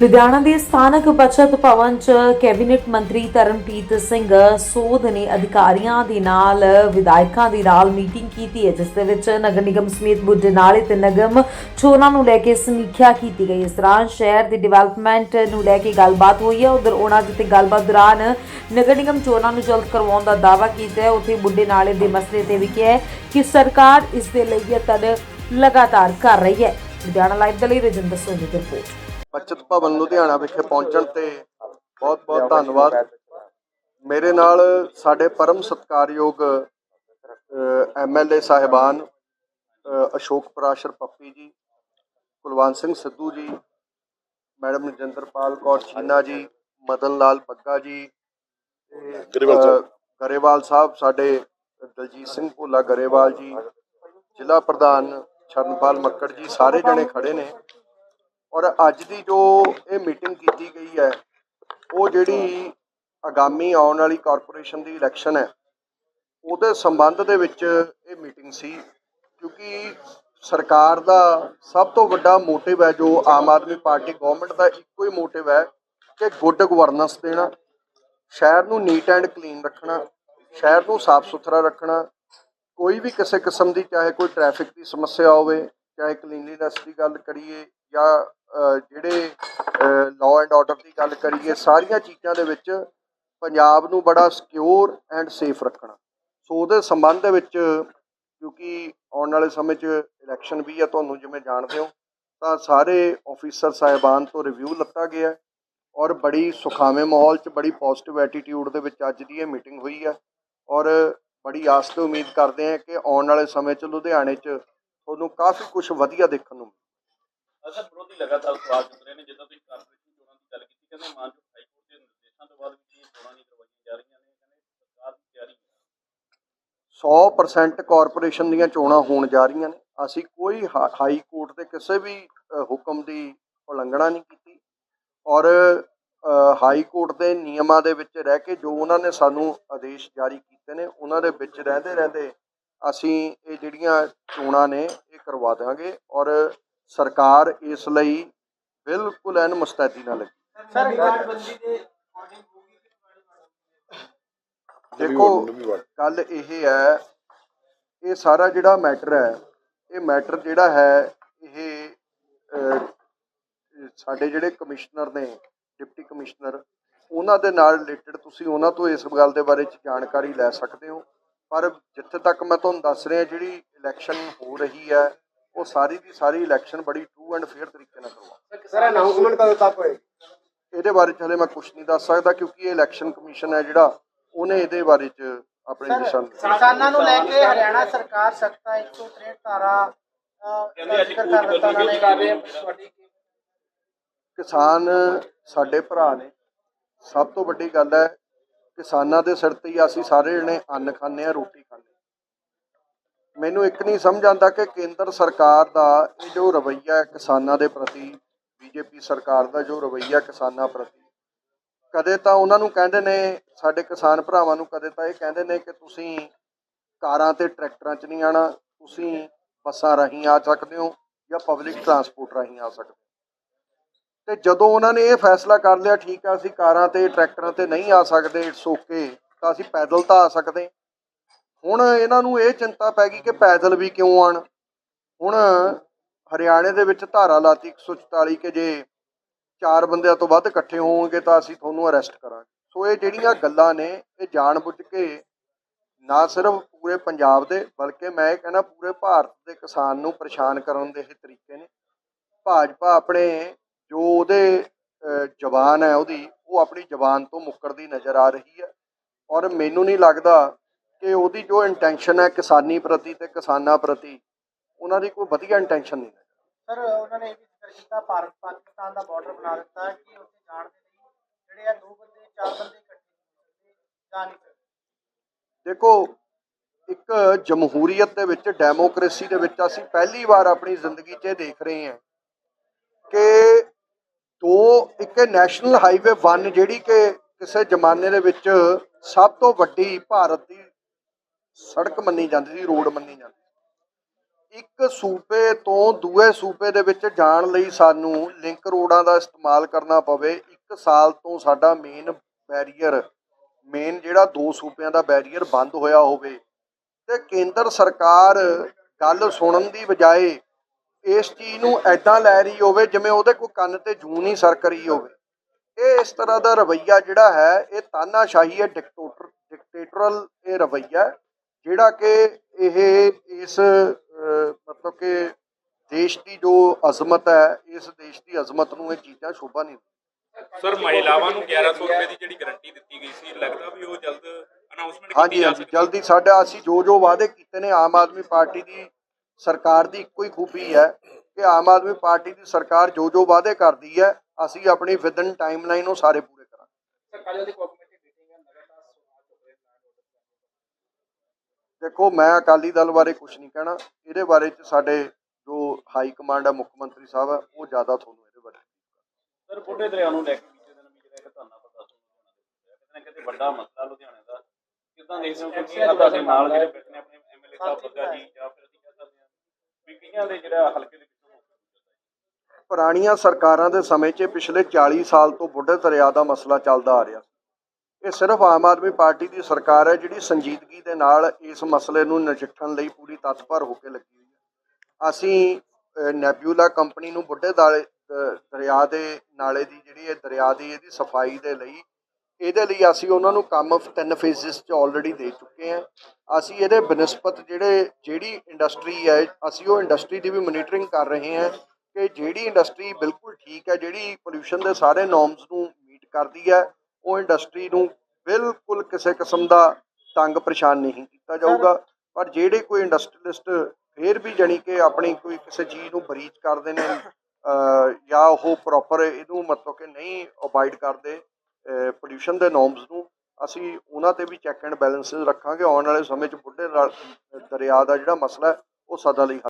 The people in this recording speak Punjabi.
ਲੁਧਿਆਣਾ ਦੇ ਸਥਾਨਕ ਬਚਤ ਭਵਨ 'ਚ ਕੈਬਨਿਟ ਮੰਤਰੀ ਤਰਨਪ੍ਰੀਤ ਸਿੰਘ ਸੋਧ ਨੇ ਅਧਿਕਾਰੀਆਂ ਦੇ ਨਾਲ ਵਿਧਾਇਕਾਂ ਦੇ ਨਾਲ ਮੀਟਿੰਗ ਕੀਤੀ ਹੈ, ਜਿਸ ਦੇ ਵਿੱਚ ਨਗਰ ਨਿਗਮ ਸਮੇਤ ਬੁੱਢੇ ਨਾਲੇ ਤੇ ਨਗਮ ਚੋਣਾਂ ਨੂੰ ਲੈ ਕੇ ਸਮੀਖਿਆ ਕੀਤੀ ਗਈ। ਇਸ ਦੌਰਾਨ ਸ਼ਹਿਰ ਦੇ ਡਿਵੈਲਪਮੈਂਟ ਨੂੰ ਲੈ ਕੇ ਗੱਲਬਾਤ ਹੋਈ ਹੈ। ਉਧਰ ਉਹਨਾਂ ਜਿੱਤੇ ਗੱਲਬਾਤ ਦੌਰਾਨ ਨਗਰ ਨਿਗਮ ਚੋਣਾਂ ਨੂੰ ਜਲਦ ਕਰਵਾਉਣ ਦਾ ਦਾਅਵਾ ਕੀਤਾ ਹੈ। ਉੱਥੇ ਬੁੱਢਨਾਲੇ ਦੇ ਮਸਲੇ ਤੇ ਵੀ ਕਿਹਾ ਹੈ ਕਿ ਸਰਕਾਰ ਇਸ ਦੇ ਲਈ ਯਤਨ ਲਗਾਤਾਰ ਕਰ ਰਹੀ ਹੈ। ਲੁਧਿਆਣਾ ਲਾਈਵ ਦੇ ਲਈ ਰਜਿੰਦਰ ਸੋਨੀ ਦੀ ਰਿਪੋਰਟ। ਬਚਤ ਭਵਨ ਲੁਧਿਆਣਾ ਵਿਖੇ ਪਹੁੰਚਣ ਤੇ ਬਹੁਤ ਬਹੁਤ ਧੰਨਵਾਦ ਮੇਰੇ ਨਾਲ ਸਾਡੇ ਪਰਮ ਸਤਿਕਾਰਯੋਗ ਐਮਐਲਏ ਸਾਹਿਬਾਨ ਅਸ਼ੋਕ ਪਰਾਸ਼ਰ ਪੱਪੀ ਜੀ ਕੁਲਵੰਤ ਸਿੰਘ ਸਿੱਧੂ ਜੀ ਮੈਡਮ ਨਜਿੰਦਰਪਾਲ ਕੌਰ ਚੀਨਾ ਜੀ ਮਦਨ ਲਾਲ ਬੱਗਾ ਜੀ ਸਾਹਿਬ। ਗਰੇਵਾਲ ਸਾਹਿਬ ਸਾਡੇ ਦਲਜੀਤ ਸਿੰਘ ਭੋਲਾ ਗਰੇਵਾਲ ਜੀ ਜ਼ਿਲ੍ਹਾ ਪ੍ਰਧਾਨ ਸ਼ਰਨਪਾਲ ਮੱਕੜ ਜੀ ਸਾਰੇ ਜਣੇ ਖੜੇ ਨੇ ਔਰ ਅੱਜ ਦੀ ਜੋ ਇਹ ਮੀਟਿੰਗ ਕੀਤੀ ਗਈ ਹੈ, ਉਹ ਜਿਹੜੀ ਆਗਾਮੀ ਆਉਣ ਵਾਲੀ ਕਾਰਪੋਰੇਸ਼ਨ ਦੀ ਇਲੈਕਸ਼ਨ ਹੈ, ਉਹਦੇ ਸੰਬੰਧ ਦੇ ਵਿੱਚ ਇਹ ਮੀਟਿੰਗ ਸੀ, ਕਿਉਂਕਿ ਸਰਕਾਰ ਦਾ ਸਭ ਤੋਂ ਵੱਡਾ ਮੋਟਿਵ ਹੈ, ਜੋ ਆਮ ਆਦਮੀ ਪਾਰਟੀ ਗਵਰਨਮੈਂਟ ਦਾ ਇੱਕੋ ਹੀ ਮੋਟਿਵ ਹੈ, ਕਿ ਗੁੱਡ ਗਵਰਨੈਂਸ ਦੇਣਾ, ਸ਼ਹਿਰ ਨੂੰ ਨੀਟ ਐਂਡ ਕਲੀਨ ਰੱਖਣਾ, ਸ਼ਹਿਰ ਨੂੰ ਸਾਫ਼ ਸੁਥਰਾ ਰੱਖਣਾ, ਕੋਈ ਵੀ ਕਿਸੇ ਕਿਸਮ ਦੀ, ਚਾਹੇ ਕੋਈ ਟ੍ਰੈਫਿਕ ਦੀ ਸਮੱਸਿਆ ਹੋਵੇ, ਚਾਹੇ ਕਲੀਨਲੀਨੈਸ ਦੀ ਗੱਲ ਕਰੀਏ ਜਾਂ ਜਿਹੜੇ ਲਾਅ ਐਂਡ ਆਰਡਰ ਦੀ ਗੱਲ ਕਰੀਏ, ਸਾਰੀਆਂ ਚੀਜ਼ਾਂ ਦੇ ਵਿੱਚ ਪੰਜਾਬ ਨੂੰ ਬੜਾ ਸਿਕਿਉਰ ਐਂਡ ਸੇਫ ਰੱਖਣਾ। ਸੋ ਉਹਦੇ ਸੰਬੰਧ ਦੇ ਵਿੱਚ ਕਿਉਂਕਿ ਆਉਣ ਵਾਲੇ ਸਮੇਂ 'ਚ ਇਲੈਕਸ਼ਨ ਵੀ ਹੈ ਤੁਹਾਨੂੰ ਜਿਵੇਂ ਜਾਣਦੇ ਹੋ, ਤਾਂ ਸਾਰੇ ਆਫੀਸਰ ਸਾਹਿਬਾਨ ਤੋਂ ਰਿਵਿਊ ਲੱਤਾ ਗਿਆ ਔਰ ਬੜੀ ਸੁਖਾਵੇਂ ਮਾਹੌਲ 'ਚ, ਬੜੀ ਪੋਜ਼ਿਟਿਵ ਐਟੀਟਿਊਡ ਦੇ ਵਿੱਚ ਅੱਜ ਦੀ ਇਹ ਮੀਟਿੰਗ ਹੋਈ ਹੈ ਔਰ ਬੜੀ ਆਸ ਤੇ ਉਮੀਦ ਕਰਦੇ ਹਾਂ ਕਿ ਆਉਣ ਵਾਲੇ ਸਮੇਂ 'ਚ ਲੁਧਿਆਣੇ 'ਚ ਤੁਹਾਨੂੰ ਕਾਫੀ ਕੁਝ ਵਧੀਆ ਦੇਖਣ ਨੂੰ ਅਸਲ ਵਿਰੋਧੀ ਲਗਾਤਾਰ ਸਵਾਲ ਚੁੱਕ ਰਹੇ ਨੇ, ਜਿੱਦਾਂ ਤੁਸੀਂ ਕਾਰਪੋਰੇਸ਼ਨ ਚੋਣਾਂ ਦੀ ਗੱਲ ਕੀਤੀ, ਕਹਿੰਦੇ ਮਾਨਯੋਗ ਹਾਈ ਕੋਰਟ ਦੇ ਨਿਰਦੇਸ਼ਾਂ ਤੋਂ ਬਾਅਦ ਵੀ ਇਹ ਚੋਣਾਂ ਨਹੀਂ ਕਰਵਾਈਆਂ ਜਾ ਰਹੀਆਂ ਨੇ, ਕਹਿੰਦੇ ਸਰਕਾਰ ਦੀ ਤਿਆਰੀ 100% ਕਾਰਪੋਰੇਸ਼ਨ ਦੀਆਂ ਚੋਣਾਂ ਹੋਣ ਜਾ ਰਹੀਆਂ ਨੇ। ਅਸੀਂ ਕੋਈ ਹਾਈ ਕੋਰਟ ਦੇ ਕਿਸੇ ਵੀ ਹੁਕਮ ਦੀ ਉਲੰਘਣਾ ਨਹੀਂ ਕੀਤੀ। ਔਰ ਹਾਈ ਕੋਰਟ ਦੇ ਨਿਯਮਾਂ ਦੇ ਵਿੱਚ ਰਹਿ ਕੇ ਜੋ ਉਹਨਾਂ ਨੇ ਸਾਨੂੰ ਆਦੇਸ਼ ਜਾਰੀ ਕੀਤੇ ਨੇ, ਉਹਨਾਂ ਦੇ ਵਿੱਚ ਰਹਿੰਦੇ ਰਹਿੰਦੇ ਅਸੀਂ ਇਹ ਜਿਹੜੀਆਂ ਚੋਣਾਂ ਨੇ, ਇਹ ਕਰਵਾ ਦਾਂਗੇ ਔਰ ਸਰਕਾਰ ਇਸ ਲਈ ਬਿਲਕੁਲ ਐਨ ਮੁਸਤੈਦੀ ਨਾਲ ਲੱਗੀ। ਸਰ ਦੇ ਦੇਖੋ ਗੱਲ ਇਹ ਹੈ ਇਹ ਸਾਰਾ ਜਿਹੜਾ ਮੈਟਰ ਹੈ ਇਹ ਮੈਟਰ ਜਿਹੜਾ ਹੈ ਇਹ ਸਾਡੇ ਜਿਹੜੇ ਕਮਿਸ਼ਨਰ ਨੇ ਡਿਪਟੀ ਕਮਿਸ਼ਨਰ ਉਹਨਾਂ ਦੇ ਨਾਲ ਰਿਲੇਟਡ ਤੁਸੀਂ ਉਹਨਾਂ ਤੋਂ ਇਸ ਗੱਲ ਦੇ ਬਾਰੇ ਚ ਜਾਣਕਾਰੀ ਲੈ ਸਕਦੇ ਹੋ। ਪਰ ਜਿੱਥੇ ਤੱਕ ਮੈਂ ਤੁਹਾਨੂੰ ਦੱਸ ਰਿਹਾ ਜਿਹੜੀ ਇਲੈਕਸ਼ਨ ਹੋ ਰਹੀ ਹੈ ਉਹ ਸਾਰੀ ਦੀ ਸਾਰੀ ਇਲੈਕਸ਼ਨ ਬੜੀ ਟਰੂ ਐਂਡ ਫੇਅਰ ਤਰੀਕੇ ਨਾਲ ਕਰਵਾ ਸਰ ਅਨਾਉਂਸਮੈਂਟ ਕਦੋਂ ਤੱਕ ਹੋਏਗੀ ਇਹਦੇ ਬਾਰੇ ਚ ਹਲੇ ਮੈਂ ਕੁਝ ਨਹੀਂ ਦੱਸ ਸਕਦਾ ਕਿਉਂਕਿ ਇਹ ਇਲੈਕਸ਼ਨ ਕਮਿਸ਼ਨ ਹੈ ਜਿਹੜਾ ਉਹਨੇ ਇਹਦੇ ਬਾਰੇ ਚ ਆਪਣੇ ਦਿਸ਼ਾ ਨਿਰਦੇਸ਼ ਕਿਸਾਨਾਂ ਨੂੰ ਲੈ ਕੇ ਹਰਿਆਣਾ ਸਰਕਾਰ ਸਖਤਾ 163 ਧਾਰਾ ਕਿਸਾਨ ਸਾਡੇ ਭਰਾ ਨੇ ਸਭ ਤੋਂ ਵੱਡੀ ਗੱਲ ਹੈ ਕਿਸਾਨਾਂ ਦੇ ਸਿਰ ਤੇ ਹੀ ਅਸੀਂ ਸਾਰੇ ਜਣੇ ਅੰਨ ਖਾਂਦੇ ਆ ਰੋਟੀ। ਮੈਨੂੰ ਇੱਕ ਨਹੀਂ ਸਮਝ ਆਉਂਦਾ ਕਿ ਕੇਂਦਰ ਸਰਕਾਰ ਦਾ ਇਹ ਜੋ ਰਵੱਈਆ ਕਿਸਾਨਾਂ ਦੇ ਪ੍ਰਤੀ, ਬੀਜੇਪੀ ਸਰਕਾਰ ਦਾ ਜੋ ਰਵੱਈਆ ਕਿਸਾਨਾਂ ਪ੍ਰਤੀ, ਕਦੇ ਤਾਂ ਉਹਨਾਂ ਨੂੰ ਕਹਿੰਦੇ ਨੇ, ਸਾਡੇ ਕਿਸਾਨ ਭਰਾਵਾਂ ਨੂੰ ਕਦੇ ਤਾਂ ਇਹ ਕਹਿੰਦੇ ਨੇ ਕਿ ਤੁਸੀਂ ਕਾਰਾਂ ਤੇ ਟਰੈਕਟਰਾਂ 'ਚ ਨਹੀਂ ਆਣਾ ਤੁਸੀਂ ਬੱਸਾਂ ਰਾਹੀਂ ਆ ਸਕਦੇ ਹੋ ਜਾਂ ਪਬਲਿਕ ਟਰਾਂਸਪੋਰਟ ਰਾਹੀਂ ਆ ਸਕਦੇ ਹੋ। ਤੇ ਜਦੋਂ ਉਹਨਾਂ ਨੇ ਇਹ ਫੈਸਲਾ ਕਰ ਲਿਆ, ਠੀਕ ਆ, ਅਸੀਂ ਕਾਰਾਂ ਤੇ, ਟਰੈਕਟਰਾਂ ਤੇ ਨਹੀਂ ਆ ਸਕਦੇ ਇਟਸ ਓਕੇ ਤਾਂ ਅਸੀਂ ਪੈਦਲ ਤਾਂ ਆ ਸਕਦੇ। ਹੁਣ ਇਹਨਾਂ ਨੂੰ ਇਹ ਚਿੰਤਾ ਪੈ ਗਈ ਕਿ ਪੈਦਲ ਵੀ ਕਿਉਂ ਆਣ ਹੁਣ ਹਰਿਆਣੇ ਦੇ ਵਿੱਚ ਧਾਰਾ ਲਾਤੀ 144 ਕਿ ਜੇ ਚਾਰ ਬੰਦਿਆਂ ਤੋਂ ਵੱਧ ਇਕੱਠੇ ਹੋਣਗੇ ਤਾਂ ਅਸੀਂ ਤੁਹਾਨੂੰ ਅਰੈਸਟ ਕਰਾਂਗੇ। ਸੋ ਇਹ ਜਿਹੜੀਆਂ ਗੱਲਾਂ ਨੇ ਇਹ ਜਾਣਬੁੱਝ ਕੇ ਨਾ ਸਿਰਫ ਪੂਰੇ ਪੰਜਾਬ ਦੇ ਬਲਕਿ ਮੈਂ ਇਹ ਕਹਿੰਦਾ ਪੂਰੇ ਭਾਰਤ ਦੇ ਕਿਸਾਨ ਨੂੰ ਪਰੇਸ਼ਾਨ ਕਰਨ ਦੇ ਇਹ ਤਰੀਕੇ ਨੇ। ਭਾਜਪਾ ਆਪਣੇ ਜੋ ਉਹਦੇ ਅਹ, ਜ਼ਬਾਨ ਹੈ ਉਹਦੀ ਉਹ ਆਪਣੀ ਜ਼ਬਾਨ ਤੋਂ ਮੁੱਕਰਦੀ ਨਜ਼ਰ ਆ ਰਹੀ ਹੈ। ਔਰ ਮੈਨੂੰ ਨਹੀਂ ਲੱਗਦਾ ਕਿ ਉਹਦੀ ਜੋ ਇੰਟੈਂਸ਼ਨ ਹੈ ਕਿਸਾਨੀ ਪ੍ਰਤੀ ਤੇ ਕਿਸਾਨਾਂ ਪ੍ਰਤੀ ਉਹਨਾਂ ਦੀ ਕੋਈ ਵਧੀਆ ਇੰਟੈਂਸ਼ਨ ਨਹੀਂ ਸਰ ਉਹਨਾਂ ਨੇ ਇਹ ਵੀ ਜ਼ਿਕਰ ਕੀਤਾ ਭਾਰਤ ਪਾਕਿਸਤਾਨ ਦਾ ਬਾਰਡਰ ਬਣਾ ਦਿੱਤਾ ਕਿ ਉੱਥੇ ਜਾਣ ਦੇ ਲਈ ਜਿਹੜੇ ਆ ਦੋ ਬੰਦੇ ਚਾਰ ਬੰਦੇ ਇਕੱਠੇ ਨਹੀਂ ਜਾ ਨਹੀਂ ਸਕਦੇ। ਦੇਖੋ ਇੱਕ ਜਮਹੂਰੀਅਤ ਦੇ ਵਿੱਚ ਡੈਮੋਕ੍ਰੇਸੀ ਦੇ ਵਿੱਚ ਅਸੀਂ ਪਹਿਲੀ ਵਾਰ ਆਪਣੀ ਜ਼ਿੰਦਗੀ 'ਚ ਇਹ ਦੇਖ ਰਹੇ ਹਾਂ ਕਿ ਦੋ ਇੱਕ ਨੈਸ਼ਨਲ ਹਾਈਵੇ 1 ਜਿਹੜੀ ਕਿ ਕਿਸੇ ਜ਼ਮਾਨੇ ਦੇ ਵਿੱਚ ਸਭ ਤੋਂ ਵੱਡੀ ਭਾਰਤ ਦੀ ਸੜਕ ਮੰਨੀ ਜਾਂਦੀ ਸੀ, ਰੋਡ ਮੰਨੀ ਜਾਂਦੀ ਸੀ। ਇੱਕ ਸੂਬੇ ਤੋਂ ਦੂਏ ਸੂਬੇ ਦੇ ਵਿੱਚ ਜਾਣ ਲਈ ਸਾਨੂੰ ਲਿੰਕ ਰੋਡਾਂ ਦਾ ਇਸਤੇਮਾਲ ਕਰਨਾ ਪਵੇ, ਇੱਕ ਸਾਲ ਤੋਂ ਸਾਡਾ ਮੇਨ ਬੈਰੀਅਰ ਮੇਨ ਜਿਹੜਾ ਦੋ ਸੂਬਿਆਂ ਦਾ ਬੈਰੀਅਰ ਬੰਦ ਹੋਇਆ ਹੋਵੇ। ਤੇ ਕੇਂਦਰ ਸਰਕਾਰ ਗੱਲ ਸੁਣਨ ਦੀ ਬਜਾਏ ਇਸ ਚੀਜ਼ ਨੂੰ ਐਦਾਂ ਲੈ ਰਹੀ ਹੋਵੇ, ਜਿਵੇਂ ਉਹਦੇ ਕੋਈ ਕੰਨ ਤੇ ਜੂੰ ਨਹੀਂ ਸਰਕ ਰਹੀ ਹੋਵੇ। ਇਹ ਇਸ ਤਰ੍ਹਾਂ ਦਾ ਰਵੱਈਆ ਜਿਹੜਾ ਹੈ, ਇਹ ਤਾਨਾਸ਼ਾਹੀ ਹੈ ਡਿਕਟੇਟਰ ਡਿਕਟੇਟਰਲ ਇਹ ਰਵੱਈਆ ਜਿਹੜਾ ਕਿ ਇਹ ਇਸ ਮਤਲਬ ਕਿ ਦੇਸ਼ ਦੀ ਜੋ ਅਜ਼ਮਤ ਹੈ ਇਸ ਦੇਸ਼ ਦੀ ਅਜ਼ਮਤ ਨੂੰ ਇਹ ਚੀਜ਼ਾਂ ਸ਼ੋਭਾ ਨਹੀਂ ਸਰ ਮਹਿਲਾਵਾਂ ਨੂੰ 1100 ਰੁਪਏ ਦੀ ਜਿਹੜੀ ਗਾਰੰਟੀ ਦਿੱਤੀ ਗਈ ਸੀ ਲੱਗਦਾ ਵੀ ਉਹ ਜਲਦ ਅਨਾਉਂਸਮੈਂਟ ਕੀਤੀ ਹਾਂਜੀ ਜਲਦੀ ਸਾਡਾ ਅਸੀਂ ਜੋ ਜੋ ਵਾਅਦੇ ਕੀਤੇ ਨੇ ਆਮ ਆਦਮੀ ਪਾਰਟੀ ਦੀ ਸਰਕਾਰ ਦੀ ਇੱਕੋ ਹੀ ਖੂਬੀ ਹੈ ਕਿ ਆਮ ਆਦਮੀ ਪਾਰਟੀ ਦੀ ਸਰਕਾਰ ਜੋ ਜੋ ਵਾਅਦੇ ਕਰਦੀ ਹੈ ਅਸੀਂ ਆਪਣੀ ਵਿਦਨ ਟਾਈਮਲਾਈਨ ਉਹ ਸਾਰੇ ਪੂਰੇ ਕਰਾਂਗੇ ਸਰ ਕੱਲ ਦੀ ਕੋਆਪਰੇਟਿਵ ਮੀਟਿੰਗ ਹੈ ਲਗਾਤਾਰ ਸੁਣਾ ਚੁੱਕੇ ਦੇਖੋ ਮੈਂ ਅਕਾਲੀ ਦਲ ਬਾਰੇ ਕੁਝ ਨਹੀਂ ਕਹਿਣਾ। ਇਹਦੇ ਬਾਰੇ ਚ ਸਾਡੇ ਜੋ ਹਾਈ ਕਮਾਂਡ ਹੈ ਮੁੱਖ ਮੰਤਰੀ ਸਾਹਿਬ ਹੈ ਉਹ ਜ਼ਿਆਦਾ ਤੁਹਾਨੂੰ ਇਹਦੇ ਬਾਰੇ ਸਰ ਬੁੱਢੇ ਦਰਿਆ ਨੂੰ ਲੈ ਕੇ ਬੀਤੇ ਦਿਨ ਵੀ ਜਿਹੜਾ ਇੱਕ ਧਰਨਾ ਪ੍ਰਦਰਸ਼ਨ ਲੁਧਿਆਣਾ ਦੇ ਵਿੱਚ ਹੋਇਆ। ਕਿਤੇ ਨਾ ਕਿਤੇ ਵੱਡਾ ਮਸਲਾ ਲੁਧਿਆਣੇ ਦਾ। ਕਿਦਾਂ ਦੇਖਦੇ ਹੋ ਕਿ ਇਹ ਤੁਹਾਡੇ ਨਾਲ ਜਿਹੜੇ ਬੈਠੇ ਆਪਣੇ ਐਮਐਲਏ ਸਾਹਿਬ ਵਰਗਾ ਜੀ ਜਾਂ ਫਿਰ ਅਸੀਂ ਕਹਿ ਸਕਦੇ ਹਾਂ ਵੀ ਕਈਆਂ ਦੇ ਜਿਹੜਾ ਹਲਕੇ ਦੇ ਵਿੱਚੋਂ ਮੁੱਖ ਹੈ। ਪੁਰਾਣੀਆਂ ਸਰਕਾਰਾਂ ਦੇ ਸਮੇਂ 'ਚ ਪਿਛਲੇ 40 ਸਾਲ ਤੋਂ ਬੁੱਢੇ ਦਰਿਆ ਦਾ ਮਸਲਾ ਚੱਲਦਾ ਆ ਰਿਹਾ ਇਹ ਸਿਰਫ ਆਮ ਆਦਮੀ ਪਾਰਟੀ ਦੀ ਸਰਕਾਰ ਹੈ ਜਿਹੜੀ ਸੰਜੀਦਗੀ ਦੇ ਨਾਲ ਇਸ ਮਸਲੇ ਨੂੰ ਨਜਿੱਠਣ ਲਈ ਪੂਰੀ ਤਤਪਰ ਹੋ ਕੇ ਲੱਗੀ ਹੋਈ ਹੈ। ਅਸੀਂ ਅਹ, ਨੈਬਿਊਲਾ ਕੰਪਨੀ ਨੂੰ ਬੁੱਢੇ ਦਾਲੇ ਦਰਿਆ ਦੇ ਨਾਲੇ ਦੀ ਜਿਹੜੀ ਇਹ ਦਰਿਆ ਦੀ ਇਹਦੀ ਸਫ਼ਾਈ ਦੇ ਲਈ ਇਹਦੇ ਲਈ ਅਸੀਂ ਉਹਨਾਂ ਨੂੰ ਕੰਮ ਤਿੰਨ ਫੇਜ਼ਸ 'ਚ ਆਲਰੇਡੀ ਦੇ ਚੁੱਕੇ ਹਾਂ। ਅਸੀਂ ਇਹਦੇ ਬਨਸਪਤ ਜਿਹੜੇ ਜਿਹੜੀ ਇੰਡਸਟਰੀ ਹੈ ਅਸੀਂ ਉਹ ਇੰਡਸਟਰੀ ਦੀ ਵੀ ਮੋਨੀਟਰਿੰਗ ਕਰ ਰਹੇ ਹਾਂ ਕਿ ਜਿਹੜੀ ਇੰਡਸਟਰੀ ਬਿਲਕੁਲ ਠੀਕ ਹੈ ਜਿਹੜੀ ਪੋਲਿਊਸ਼ਨ ਦੇ ਸਾਰੇ ਨੋਰਮਸ ਨੂੰ ਮੀਟ ਕਰਦੀ ਹੈ ਉਹ ਇੰਡਸਟਰੀ ਨੂੰ ਬਿਲਕੁਲ ਕਿਸੇ ਕਿਸਮ ਦਾ ਤੰਗ ਪਰੇਸ਼ਾਨ ਨਹੀਂ ਕੀਤਾ ਜਾਊਗਾ। ਪਰ ਜਿਹੜੇ ਕੋਈ ਇੰਡਸਟਰੀਲਿਸਟ ਫੇਰ ਵੀ ਜਾਣੀ ਕਿ ਆਪਣੀ ਕੋਈ ਕਿਸੇ ਚੀਜ਼ ਨੂੰ ਬਰੀਚ ਕਰਦੇ ਨੇ ਜਾਂ ਉਹ ਪ੍ਰੋਪਰ ਇਹਨੂੰ ਮਤਲਬ ਕਿ ਨਹੀਂ ਅਵਾਇਡ ਕਰਦੇ ਪੋਲਿਊਸ਼ਨ ਦੇ ਨੋਰਮਸ ਨੂੰ ਅਸੀਂ ਉਹਨਾਂ ਤੇ ਵੀ ਚੈੱਕ ਐਂਡ ਬੈਲੈਂਸਸ ਰੱਖਾਂਗੇ। ਆਉਣ ਵਾਲੇ ਸਮੇਂ 'ਚ ਬੁੱਢੇ ਦਰਿਆ ਦਾ ਜਿਹੜਾ ਮਸਲਾ ਉਹ ਸਦਾ ਲਈ